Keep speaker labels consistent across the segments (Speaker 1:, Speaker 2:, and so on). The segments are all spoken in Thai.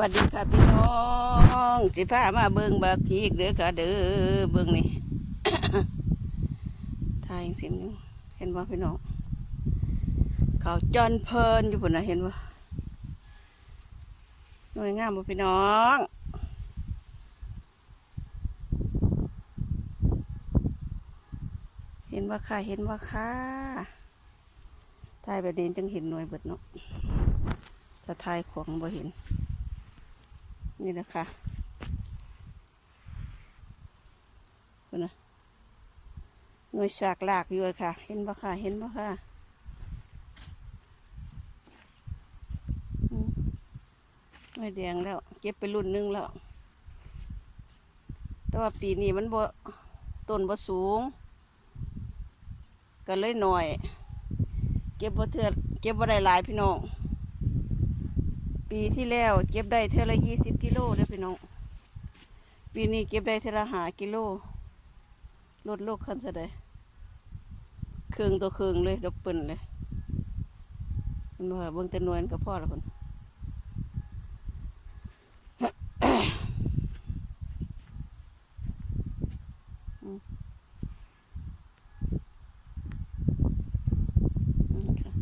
Speaker 1: วัสดีค่ะพี่น้องสิพามาเบิ่งบักพีกเด้อค่ะ เด้อเบิ่งนี่ทายจังสิมอยู่เห็นบ่พี่น้องเขาจอนเพลินอยู่พุ่นน่ะเห็นบ่หน่วยงามบ่พี่น้องเห็นว่าค่ะเห็นว่าค่ะทายแบบนี้จังเห็นหน่วยเบิดเนาะถ้าทายของบ่เห็น นี่นะคะคุณนะหน่วยสากหลากอยู่ค่ะ เห็นบ่ค่ะ เห็นบ่ค่ะหน่วยแดงแล้ว เก็บไปรุ่นหนึงแล้ว แต่ว่าปีนี้มันบ่ต้นบ่สูง ก็เลยหน่อย เก็บบ่เทือเก็บบ่ได้หลายพี่น้อง ปีที่แล้วเก็บได้เท่าละยี่สิบกิโลเด้อพี่น้อง ปีนี้เก็บได้เท่าละหากิโลลดโลกคันซะได้เครื่องตัวเครื่องเลยดับเปิ่นเลยมันว่าเบิ่งแต่นวยมันก็พอละคนอืมอืมค่ะ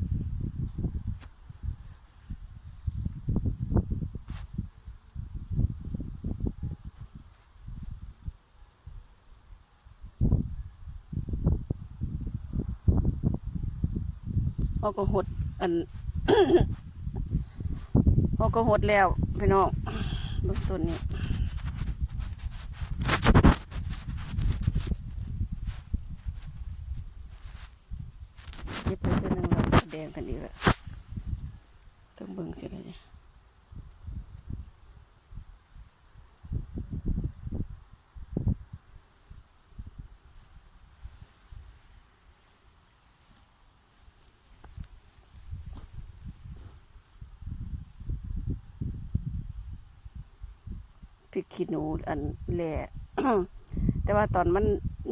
Speaker 1: เขาก็หดอันเขาก็หดแล้วพี่น้องเบื้องต้นนี้เก็บไปเท่านึงแล้วแดงกันอีกแล้วต้องเบิ่งเสียเลยจ้ะ ริกขี้หนูอันแหล่แต่ว่าตอนมัน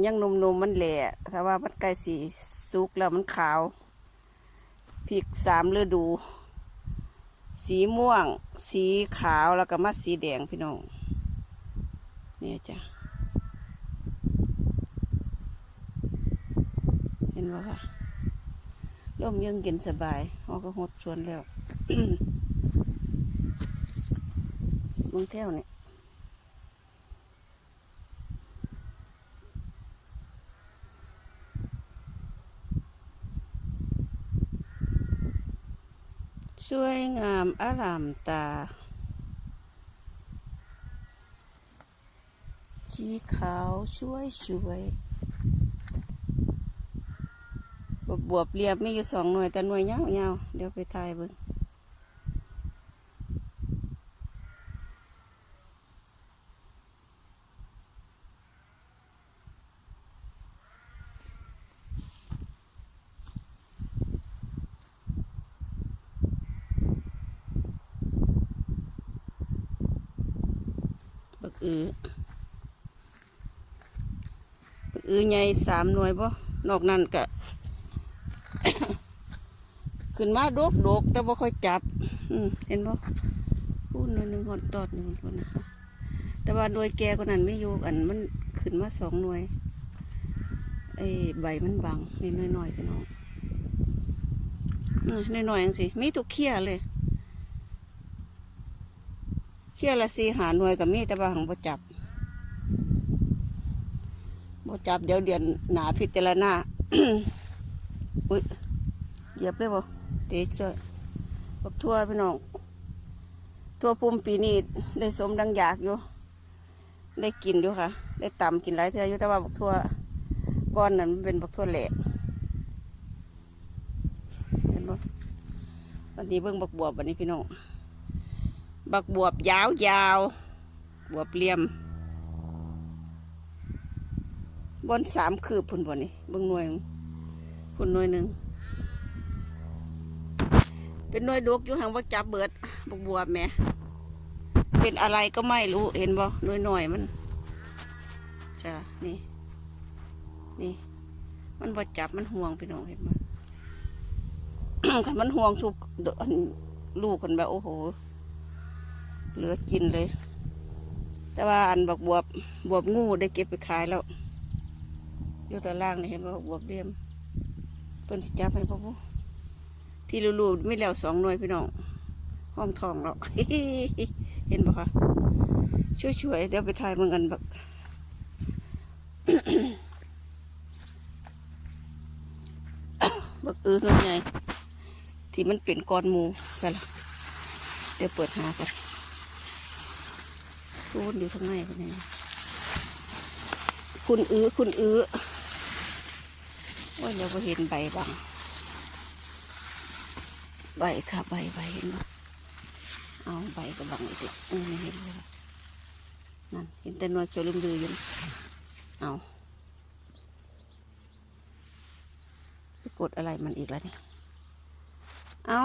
Speaker 1: ยังนุ่มมันแหล่ถ้าว่ามันใกล้สีสุกแล้วมันขาวพริกสามฤดู สีม่วง สีขาวแล้วก็มาสีแดงพี่น้องเนี่ยจ้ะเห็นว่าค่ะร่มยังเย็นสบายเขาก็หดสวนแล้วมึงเที่ยวเนี่ย สวยงามอารามตา ขี้ขาวช่วยช่วยบวบเรียบมีอยู่สองหน่วยแต่หน่วยเงาเงาเดี๋ยวไปถ่ายเบิ่ง อืออือใหญ่สามหน่วยบ่นอกนั้นก็ขึ้นมาโดกโดกแต่บ่ค่อยจับ อืมเห็นบ่พูดหน่อยหนึ่งหอดตอดหนึ่งคนนะคะแต่ว่าหน่วยแก่กว่านั้นไม่อยู่อันมันขึ้นมาสองหน่วยไอ้ใบมันบางนี่น้อยๆพี่น้องอืมน้อยๆจังสิมีทุกเขี้ยเลย เขี้ยละสี่หาหน่วยกับมีแต่ว่าหังบ่จับบ่จับเดี๋ยวเดือนหนาพิจารณาอุ้ยเหยียบเลยบ่เตะช่วยบักทั่วพี่น้องทั่วปุ่มปีนี้ได้สมดังอยากอยู่ ได้กินอยู่ค่ะ ได้ตำกินหลายเทื่ออยู่แต่ว่าบักทั่วก้อนนั้นมันเป็นบักทั่วแหลกเห็นบ่วันนี้เบิ่งบักบวบวันนี้พี่น้อง บักบวบยาวยาวๆบวบเหลี่ยม บนสามคืบพุ่นบนนี่บิ่งหน่วยพุ่นหน่วยหนึ่งเป็นหน่วยดกอยู่ห่างว่าจับเบิดบักบวบแม่เป็นอะไรก็ไม่รู้เห็นบ่หน่วยหน่อยมันจ้ะนี่นี่ มันบ่จับมันห่วงพี่น้องเห็นบ่คันมันห่วงทุกอันลูกคนแบบโอ้โห เหลือกินเลย แต่ว่าอันบักบวบบวบงูได้เก็บไปขายแล้ว อยู่ตารางนี่เห็นบ่บักบวบเรียมเพิ่นสิจับให้พ่อผู้ที่รูๆไม่แล้วสองหน่วยพี่น้องห้องทองเราเห็นปะคะช่วยๆเดี๋ยวไปถ่ายมืองกันแบบบักอือน้อยใหญ่ที่มันเป็นก้อนมูใช่ละเดี๋ยวเปิดหากัน ตูนอยู่ข้างในกันนี่คุณอื้อคุณอื้อว่าเดี๋ยวพอเห็นใบบ้างใบค่ะใบใบเห็นไหมเอาใบกระบังอีกแล้วเอไม่เห็นเลยนั่นเห็นแต่นวดเขียวลืมดืออยู่เอาไปกดอะไรมันอีกแล้วเนี่ยเอา